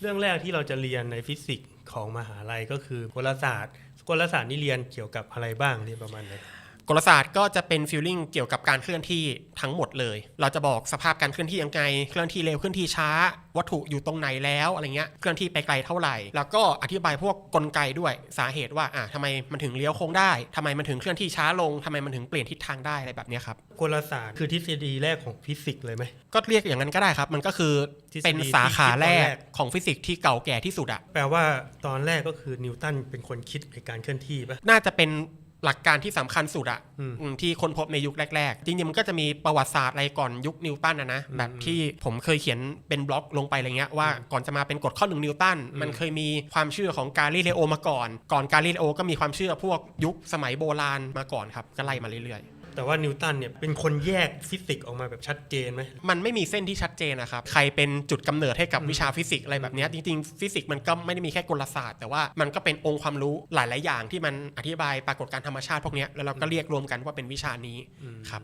เรื่องแรกที่เราจะเรียนในฟิสิกส์ของมหาลัยก็คือกลศาสตร์กลศาสตร์นี่เรียนเกี่ยวกับอะไรบ้างเรียนประมาณไหน กลศาสตร์ก็จะเป็นฟิลลิ่งเกี่ยวกับการเคลื่อนที่ทั้งหมดเลย เราจะบอกสภาพการเคลื่อนที่ยังไง เคลื่อนที่เร็ว เคลื่อนที่ช้า วัตถุอยู่ตรงไหนแล้ว อะไรเงี้ย เคลื่อนที่ไปไกลเท่าไหร่ แล้วก็อธิบายพวกกลไกด้วยสาเหตุว่า อะทำไมมันถึงเลี้ยวโค้งได้ทำไมมันถึงเคลื่อนที่ช้าลงทำไมมันถึงเปลี่ยนทิศทางได้ อะไรแบบเนี้ยครับ กลศาสตร์คือทฤษฎีแรกของฟิสิกส์เลยไหม ก็เรียกอย่างนั้นก็ได้ครับ มันก็คือทฤษฎีเป็นสาขาแรที่คิดตอนกแรกของฟิสิกส์ที่เก่าแก่ที่สุดอะแปลว่าตอนแรกก็คือนิวตันเป็นคนคิดในการเคลื่อนที่ปะน่าจะเป็น หลักการที่สำคัญสุดอะอืมอืมที่ค้นพบในยุคแรก ๆ จริงๆมันก็จะมีประวัติศาสตร์อะไรก่อนยุคนิวตันนะนะอืมแบบที่ผมเคยเขียนเป็นบล็อกลงไปอะไรเงี้ยว่าก่อนจะมาเป็นกฎข้อหนึ่งนิวตันอืมมันเคยมีความเชื่อของกาลิเลโอมาก่อน ก่อนกาลิเลโอก็มีความเชื่อพวกยุคสมัยโบราณมาก่อนครับก็ไล่มาเรื่อย แต่ว่านิวตันเนี่ยเป็นคนแยกฟิสิกส์ออกมาแบบชัดเจนไหม มันไม่มีเส้นที่ชัดเจนนะครับ ใครเป็นจุดกำเนิดให้กับวิชาฟิสิกส์อะไรแบบนี้จริงๆ ฟิสิกส์มันก็ไม่ได้มีแค่กลศาสตร์ แต่ว่ามันก็เป็นองค์ความรู้หลาย ๆ อย่างที่มันอธิบายปรากฏการธรรมชาติพวกนี้แล้วเราก็เรียกรวมกันว่าเป็นวิชานี้ครับ